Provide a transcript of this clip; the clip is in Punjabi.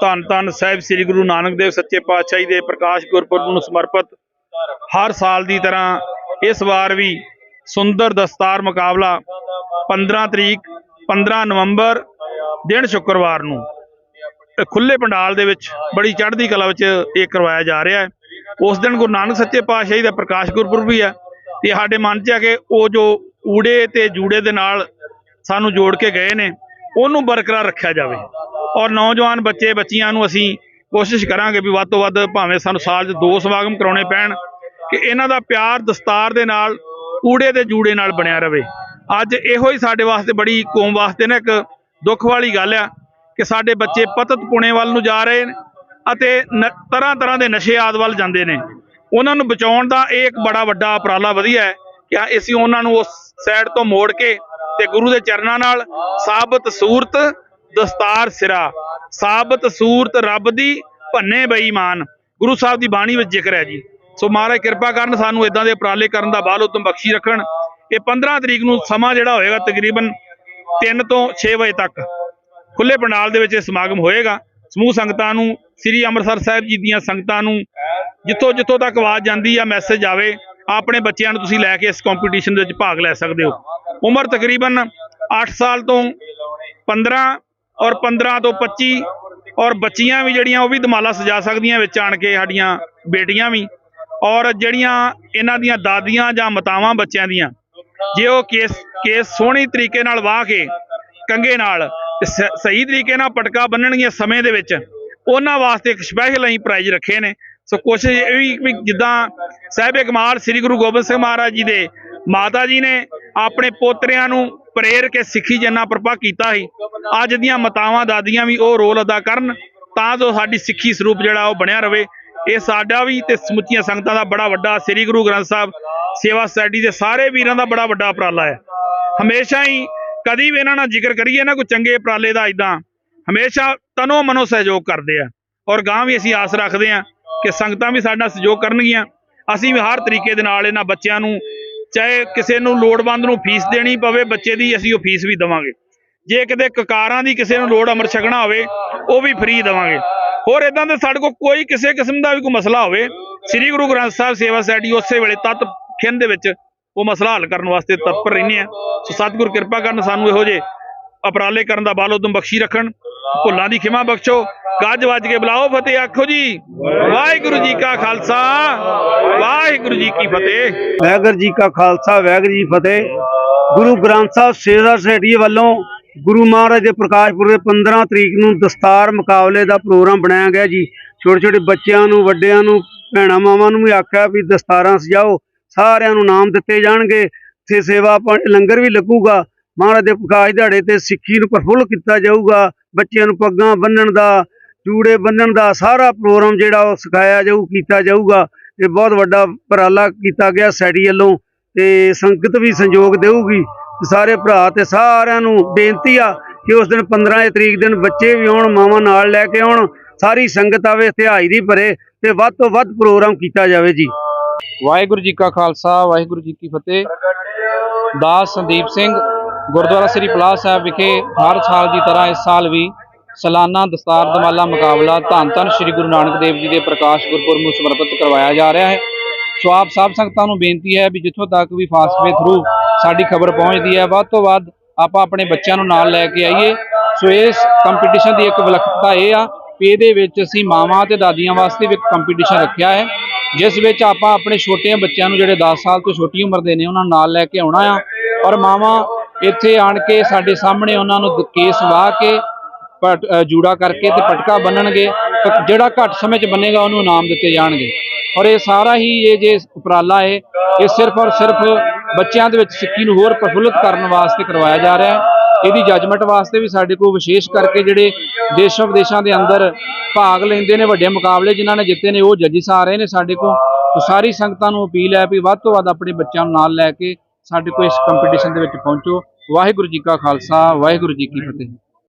ਧੰਨ ਧੰਨ ਸਾਹਿਬ ਸ੍ਰੀ ਗੁਰੂ ਨਾਨਕ ਦੇਵ ਸੱਚੇ ਪਾਤਸ਼ਾਹੀ ਦੇ ਪ੍ਰਕਾਸ਼ ਗੁਰਪੁਰਬ ਨੂੰ ਸਮਰਪਿਤ ਹਰ ਸਾਲ ਦੀ ਤਰ੍ਹਾਂ ਇਸ ਵਾਰ ਵੀ ਸੁੰਦਰ ਦਸਤਾਰ ਮੁਕਾਬਲਾ 15 ਤਰੀਕ 15 ਨਵੰਬਰ ਦਿਨ ਸ਼ੁੱਕਰਵਾਰ ਨੂੰ। ਖੁੱਲੇ ਪੰਡਾਲ ਦੇ ਵਿੱਚ ਬੜੀ ਚੜ੍ਹਦੀ ਕਲਾ ਵਿੱਚ ਇਹ ਕਰਵਾਇਆ ਜਾ ਰਿਹਾ ਹੈ। ਉਸ ਦਿਨ ਗੁਰੂ ਨਾਨਕ ਸੱਚੇ ਪਾਤਸ਼ਾਹੀ ਦਾ ਪ੍ਰਕਾਸ਼ ਗੁਰਪੁਰਬ ਵੀ ਹੈ ਤੇ ਸਾਡੇ ਮਨ 'ਚ ਹੈ ਕਿ ਉਹ ਜੋ ਊੜੇ ਤੇ ਜੂੜੇ ਦੇ ਨਾਲ ਸਾਨੂੰ ਜੋੜ ਕੇ ਗਏ ਨੇ, ਉਹਨੂੰ ਬਰਕਰਾਰ ਰੱਖਿਆ ਜਾਵੇ। ਔਰ ਨੌਜਵਾਨ ਬੱਚੇ, ਬੱਚੀਆਂ ਨੂੰ ਅਸੀਂ ਕੋਸ਼ਿਸ਼ ਕਰਾਂਗੇ ਵੀ ਵੱਧ ਤੋਂ ਵੱਧ ਭਾਵੇਂ ਸਾਨੂੰ ਸਾਲ 'ਚ ਦੋ ਸਮਾਗਮ ਕਰਾਉਣੇ ਪੈਣ, ਕਿ ਇਹਨਾਂ ਦਾ ਪਿਆਰ ਦਸਤਾਰ ਦੇ ਨਾਲ, ਕੂੜੇ ਦੇ ਜੂੜੇ ਨਾਲ ਬਣਿਆ ਰਵੇ। ਅੱਜ ਇਹੋ ਹੀ ਸਾਡੇ ਵਾਸਤੇ ਬੜੀ ਕੌਮ ਵਾਸਤੇ ਨਾ ਇੱਕ ਦੁੱਖ ਵਾਲੀ ਗੱਲ ਆ, ਕਿ ਸਾਡੇ ਬੱਚੇ ਪਤਤ ਪੁਣੇ ਵੱਲ ਨੂੰ ਜਾ ਰਹੇ ਨੇ ਅਤੇ ਤਰ੍ਹਾਂ ਤਰ੍ਹਾਂ ਦੇ ਨਸ਼ੇ ਆਦ ਵੱਲ ਜਾਂਦੇ ਨੇ। ਉਹਨਾਂ ਨੂੰ ਬਚਾਉਣ ਦਾ ਇਹ ਇੱਕ ਬੜਾ ਵੱਡਾ ਉਪਰਾਲਾ ਵਧੀਆ ਹੈ ਕਿ ਅਸੀਂ ਉਹਨਾਂ ਨੂੰ ਉਸ ਸਾਈਡ ਤੋਂ ਮੋੜ ਕੇ ਤੇ ਗੁਰੂ ਦੇ ਚਰਨਾਂ ਨਾਲ ਸਾਬਤ, ਸੂਰਤ ਦਸਤਾਰ ਸਿਰਾ, ਸਾਬਤ ਸੂਰਤ ਰੱਬ ਦੀ ਭੰਨੇ ਬੇਈਮਾਨ। ਗੁਰੂ ਸਾਹਿਬ ਦੀ ਬਾਣੀ ਵਿੱਚ ਜ਼ਿਕਰ ਹੈ ਜੀ। ਸੋ ਮਹਾਰਾਜ, ਕਿਰਪਾ ਕਰਨ ਸਾਨੂੰ ਇਦਾਂ ਦੇ ਉਪਰਾਲੇ ਕਰਨ ਦਾ ਬਾਲ ਉਤਮ ਬਖਸ਼ੀ ਰੱਖਣ। ਇਹ 15 ਤਰੀਕ ਨੂੰ ਸਮਾਂ ਜਿਹੜਾ ਹੋਏਗਾ ਤਕਰੀਬਨ 3 ਤੋਂ 6 ਵਜੇ ਤੱਕ ਖੁੱਲੇ ਪੰਡਾਲ ਦੇ ਵਿੱਚ ਇਹ ਸਮਾਗਮ ਹੋਏਗਾ। ਸਮੂਹ ਸੰਗਤਾਂ ਨੂੰ, ਸ੍ਰੀ ਅੰਮ੍ਰਿਤਸਰ ਸਾਹਿਬ ਜੀ ਦੀਆਂ ਸੰਗਤਾਂ ਨੂੰ ਜਿੱਥੋਂ ਜਿੱਥੋਂ ਤੱਕ ਆਵਾਜ਼ ਜਾਂਦੀ ਆ, ਮੈਸੇਜ ਆਵੇ, ਆਪਣੇ ਬੱਚਿਆਂ ਨੂੰ ਤੁਸੀਂ ਲੈ ਕੇ ਇਸ ਕੰਪੀਟੀਸ਼ਨ ਦੇ ਵਿੱਚ ਭਾਗ ਲੈ ਸਕਦੇ ਹੋ। ਉਮਰ ਤਕਰੀਬਨ 8 ਸਾਲ ਤੋਂ 15 ਔਰ 15 ਤੋਂ 25 ਔਰ ਬੱਚੀਆਂ ਵੀ ਜਿਹੜੀਆਂ ਉਹ ਵੀ ਦਮਾਲਾ ਸਜਾ ਸਕਦੀਆਂ ਵਿੱਚ ਆਣ ਕੇ ਸਾਡੀਆਂ ਬੇਟੀਆਂ ਵੀ। ਔਰ ਜਿਹੜੀਆਂ ਇਹਨਾਂ ਦੀਆਂ ਦਾਦੀਆਂ ਜਾਂ ਮਾਤਾਵਾਂ ਬੱਚਿਆਂ ਦੀਆਂ, ਜੇ ਉਹ ਕੇਸ ਕੇਸ ਸੋਹਣੀ ਤਰੀਕੇ ਨਾਲ ਵਾਹ ਕੇ ਕੰਗੇ ਨਾਲ ਸ- ਸਹੀ ਤਰੀਕੇ ਨਾਲ ਪਟਕਾ ਬੰਨਣਗੀਆਂ ਸਮੇਂ ਦੇ ਵਿੱਚ, ਉਹਨਾਂ ਵਾਸਤੇ ਇੱਕ ਸਪੈਸ਼ਲ ਅਸੀਂ ਪ੍ਰਾਈਜ਼ ਰੱਖੇ ਨੇ। ਸੋ ਕੋਸ਼ਿਸ਼ ਇਹ ਵੀ ਵੀ ਜਿੱਦਾਂ ਸਾਹਿਬੇ ਕਮਾਲ, ਸ੍ਰੀ ਗੁਰੂ ਗੋਬਿੰਦ ਸਿੰਘ ਮਹਾਰਾਜ ਜੀ ਦੇ ਮਾਤਾ ਜੀ ਨੇ ਆਪਣੇ ਪੋਤਰਿਆਂ ਨੂੰ ਪ੍ਰੇਰ ਕੇ ਸਿੱਖੀ ਜੰਨਾ ਪ੍ਰਪਾ ਕੀਤਾ ਸੀ, ਅੱਜ ਦੀਆਂ ਮਤਾਵਾਂ ਦਾਦੀਆਂ ਵੀ ਉਹ ਰੋਲ ਅਦਾ ਕਰਨ, ਤਾਂ ਜੋ ਸਾਡੀ ਸਿੱਖੀ ਸਰੂਪ ਜਿਹੜਾ ਉਹ ਬਣਿਆ ਰਵੇ। ਇਹ ਸਾਡਾ ਵੀ ਤੇ ਸਮੁੱਚੀਆਂ ਸੰਗਤਾਂ ਦਾ ਬੜਾ ਵੱਡਾ, ਸ੍ਰੀ ਗੁਰੂ ਗ੍ਰੰਥ ਸਾਹਿਬ ਸੇਵਾ ਸੁਸਾਇਟੀ ਦੇ ਸਾਰੇ ਵੀਰਾਂ ਦਾ ਬੜਾ ਵੱਡਾ ਉਪਰਾਲਾ ਹੈ। ਹਮੇਸ਼ਾ ਹੀ ਕਦੀ ਵੀ ਇਹਨਾਂ ਨਾਲ ਜ਼ਿਕਰ ਕਰੀਏ ਨਾ ਕੋਈ ਚੰਗੇ ਉਪਰਾਲੇ ਦਾ ਇਦਾਂ ਹਮੇਸ਼ਾ ਤਨੋ ਮਨੋ ਸਹਿਯੋਗ ਕਰਦੇ ਆ। ਔਰ ਗਾਂ ਵੀ ਅਸੀਂ ਆਸ ਰੱਖਦੇ ਆ ਕਿ ਸੰਗਤਾਂ ਵੀ ਸਾਡਾ ਸਹਿਯੋਗ ਕਰਨਗੀਆਂ। ਅਸੀਂ ਵੀ ਹਰ ਤਰੀਕੇ ਦੇ ਨਾਲ ਇਹਨਾਂ ਬੱਚਿਆਂ ਨੂੰ ਚਾਹੇ ਕਿਸੇ ਨੂੰ ਲੋੜਵੰਦ ਨੂੰ ਫੀਸ ਦੇਣੀ ਪਵੇ, ਬੱਚੇ ਦੀ ਅਸੀਂ ਉਹ ਫੀਸ ਵੀ ਦੇਵਾਂਗੇ। ਜੇ ਕਿਤੇ ਕਕਾਰਾਂ ਦੀ ਕਿਸੇ ਨੂੰ ਲੋੜ ਅੰਮ੍ਰਿਤ ਛਕਣਾ ਹੋਵੇ, ਉਹ ਵੀ ਫ੍ਰੀ ਦੇਵਾਂਗੇ। ਹੋਰ ਇਦਾਂ ਦੇ ਸਾਡੇ ਕੋਲ ਕੋਈ ਕਿਸੇ ਕਿਸਮ ਦਾ ਵੀ ਕੋਈ ਮਸਲਾ ਹੋਵੇ, ਸ੍ਰੀ ਗੁਰੂ ਗ੍ਰੰਥ ਸਾਹਿਬ ਸੇਵਾ ਸੁਸਾਇਟੀ ਉਸੇ ਵੇਲੇ ਤਤ ਖਿੰਨ ਦੇ ਵਿੱਚ ਉਹ ਮਸਲਾ ਹੱਲ ਕਰਨ ਵਾਸਤੇ ਤਤਪਰ ਰਹਿੰਦੇ ਆ। ਸੋ ਸਤਿਗੁਰ ਕਿਰਪਾ ਕਰਨ ਸਾਨੂੰ ਇਹੋ ਜੇ ਉਪਰਾਲੇ ਕਰਨ ਦਾ ਬਾਲ ਉਦਮ ਬਖਸ਼ੀ ਰੱਖਣ। ਭੁੱਲਾਂ ਦੀ ਖਿਮਾ ਬਖਸ਼ੋ। ਗੱਜ ਵੱਜ ਕੇ ਬੁਲਾਓ ਫਤਿਹ, ਆਖੋ ਜੀ। ਵਾਹਿਗੁਰੂ ਜੀ ਕਾ ਖਾਲਸਾ, ਵਾਹਿਗੁਰੂ ਜੀ ਕੀ ਫਤਿਹ। ਵਾਹਿਗੁਰੂ ਜੀ ਕਾ ਖਾਲਸਾ, ਵਾਹਿਗੁਰੂ ਜੀ ਫਤਿਹ। ਗੁਰੂ ਗ੍ਰੰਥ ਸਾਹਿਬ ਸੇਵਾ ਸੁਸਾਇਟੀ ਵੱਲੋਂ ਗੁਰੂ ਮਹਾਰਾਜ ਦੇ ਪ੍ਰਕਾਸ਼ ਪੁਰਬ ਦੇ 15 ਤਰੀਕ ਨੂੰ ਦਸਤਾਰ ਮੁਕਾਬਲੇ ਦਾ ਪ੍ਰੋਗਰਾਮ ਬਣਾਇਆ ਗਿਆ ਜੀ। ਛੋਟੇ ਛੋਟੇ ਬੱਚਿਆਂ ਨੂੰ, ਵੱਡਿਆਂ ਨੂੰ, ਭੈਣਾਂ ਮਾਵਾਂ ਨੂੰ ਵੀ ਆਖਿਆ ਵੀ ਦਸਤਾਰਾਂ ਸਜਾਓ। ਸਾਰਿਆਂ ਨੂੰ ਨਾਮ ਦਿੱਤੇ ਜਾਣਗੇ। ਤੇ ਸੇਵਾ ਲੰਗਰ ਵੀ ਲੱਗੂਗਾ। ਮਹਾਰਾਜ ਦੇ ਪ੍ਰਕਾਸ਼ ਦਿਹਾੜੇ ਤੇ ਸਿੱਖੀ ਨੂੰ ਪ੍ਰਫੁੱਲ ਕੀਤਾ ਜਾਊਗਾ। ਬੱਚਿਆਂ ਨੂੰ ਪੱਗਾਂ ਬੰਨਣ ਦਾ, ਚੂੜੇ ਬੰਨਣ ਦਾ ਸਾਰਾ ਪ੍ਰੋਗਰਾਮ ਜਿਹੜਾ ਉਹ ਸਿਖਾਇਆ ਜਾਊ, ਕੀਤਾ ਜਾਊਗਾ। ਇਹ ਬਹੁਤ ਵੱਡਾ ਉਪਰਾਲਾ ਕੀਤਾ ਗਿਆ ਸੈਡੀ ਵੱਲੋਂ ਤੇ ਸੰਗਤ ਵੀ ਸੰਯੋਗ ਦੇਊਗੀ। ਸਾਰੇ ਭਰਾ ਤੇ ਸਾਰਿਆਂ ਨੂੰ ਬੇਨਤੀ ਆ ਕਿ ਉਸ ਦਿਨ 15 ਤਰੀਕ ਦਿਨ ਬੱਚੇ ਵੀ ਆਉਣ, ਮਾਵਾਂ ਨਾਲ ਲੈ ਕੇ ਆਉਣ, ਸਾਰੀ ਸੰਗਤ ਆਵੇ ਇੱਥੇ ਦੀ ਭਰੇ ਤੇ ਵੱਧ ਤੋਂ ਵੱਧ ਪ੍ਰੋਗਰਾਮ ਕੀਤਾ ਜਾਵੇ ਜੀ। ਵਾਹਿਗੁਰੂ ਜੀ ਕਾ ਖਾਲਸਾ, ਵਾਹਿਗੁਰੂ ਜੀ ਕੀ ਫਤਿਹ। ਦਾਸ ਸੰਦੀਪ ਸਿੰਘ ਗੁਰਦੁਆਰਾ ਸ੍ਰੀ ਪਲਾਹ ਸਾਹਿਬ ਵਿਖੇ ਹਰ ਸਾਲ ਦੀ ਤਰ੍ਹਾਂ ਇਸ ਸਾਲ ਵੀ ਸਾਲਾਨਾ ਦਸਤਾਰ ਦਮਾਲਾ ਮੁਕਾਬਲਾ ਧੰਨ ਧੰਨ ਸ੍ਰੀ ਗੁਰੂ ਨਾਨਕ ਦੇਵ ਜੀ ਦੇ ਪ੍ਰਕਾਸ਼ ਗੁਰਪੁਰਬ ਨੂੰ ਸਮਰਪਿਤ ਕਰਵਾਇਆ ਜਾ ਰਿਹਾ ਹੈ। ਸੋ ਆਪ ਸਭ ਸੰਗਤਾਂ ਨੂੰ ਬੇਨਤੀ ਹੈ ਵੀ ਜਿੱਥੋਂ ਤੱਕ ਵੀ ਫਾਸਟਵੇ ਥਰੂ ਸਾਡੀ ਖਬਰ ਪਹੁੰਚਦੀ ਹੈ, ਵੱਧ ਤੋਂ ਵੱਧ ਆਪਾਂ ਆਪਣੇ ਬੱਚਿਆਂ ਨੂੰ ਨਾਲ ਲੈ ਕੇ ਆਈਏ। ਸੋ ਇਸ ਕੰਪੀਟੀਸ਼ਨ ਦੀ ਇੱਕ ਵਿਲੱਖਣਤਾ ਇਹ ਆ ਵੀ ਇਹਦੇ ਵਿੱਚ ਅਸੀਂ ਮਾਵਾਂ ਤੇ ਦਾਦੀਆਂ ਵਾਸਤੇ ਵੀ ਇੱਕ ਕੰਪੀਟੀਸ਼ਨ ਰੱਖਿਆ ਹੈ, ਜਿਸ ਵਿੱਚ ਆਪਾਂ ਆਪਣੇ ਛੋਟੇ ਬੱਚਿਆਂ ਨੂੰ ਜਿਹੜੇ 10 ਸਾਲ ਤੋਂ ਛੋਟੀ ਉਮਰ ਦੇ ਨੇ, ਉਹਨਾਂ ਨੂੰ ਨਾਲ ਲੈ ਕੇ ਆਉਣਾ ਆ। ਔਰ ਮਾਵਾਂ ਇੱਥੇ ਆਣ ਕੇ ਸਾਡੇ ਸਾਹਮਣੇ ਉਹਨਾਂ ਨੂੰ ਕੇਸ ਵਾਹ ਕੇ ਪਟ- ਜੂੜਾ ਕਰਕੇ ਤੇ ਪਟਕਾ ਬੰਨਣਗੇ ਤੇ ਜਿਹੜਾ ਘੱਟ ਸਮੇਂ 'ਚ ਬੰਨੇਗਾ ਉਹਨੂੰ ਇਨਾਮ ਦਿੱਤੇ ਜਾਣਗੇ। ਔਰ ਇਹ ਸਾਰਾ ਹੀ ਇਹ ਜੇ ਉਪਰਾਲਾ ਹੈ, ਇਹ ਸਿਰਫ ਔਰ ਸਿਰਫ ਬੱਚਿਆਂ ਦੇ ਵਿੱਚ ਸਿੱਖੀ ਨੂੰ ਹੋਰ ਪ੍ਰਫੁੱਲਤ ਕਰਨ ਵਾਸਤੇ ਕਰਵਾਇਆ ਜਾ ਰਿਹਾ ਹੈ। ਇਹਦੀ ਜੱਜਮੈਂਟ ਵਾਸਤੇ ਵੀ ਸਾਡੇ ਕੋਲ ਵਿਸ਼ੇਸ਼ ਕਰਕੇ ਜਿਹੜੇ ਦੇਸ਼ਾਂ ਵਿਦੇਸ਼ਾਂ ਦੇ ਅੰਦਰ ਭਾਗ ਲੈਂਦੇ ਨੇ, ਵੱਡੇ ਮੁਕਾਬਲੇ ਜਿਨ੍ਹਾਂ ਨੇ ਜਿੱਤੇ ਨੇ, ਉਹ ਜੱਜਿਸ ਆ ਰਹੇ ਨੇ ਸਾਡੇ ਕੋਲ। ਸਾਰੀ ਸੰਗਤਾਂ ਨੂੰ ਅਪੀਲ ਹੈ ਵੀ ਵੱਧ ਤੋਂ ਵੱਧ ਆਪਣੇ ਬੱਚਿਆਂ ਨੂੰ ਨਾਲ ਲੈ ਕੇ ਸਾਡੇ ਕੋਲ ਇਸ ਕੰਪੀਟੀਸ਼ਨ ਦੇ ਵਿੱਚ ਪਹੁੰਚੋ। ਵਾਹਿਗੁਰੂ ਜੀ ਕਾ ਖਾਲਸਾ, ਵਾਹਿਗੁਰੂ ਜੀ ਕੀ ਫਤਿਹ।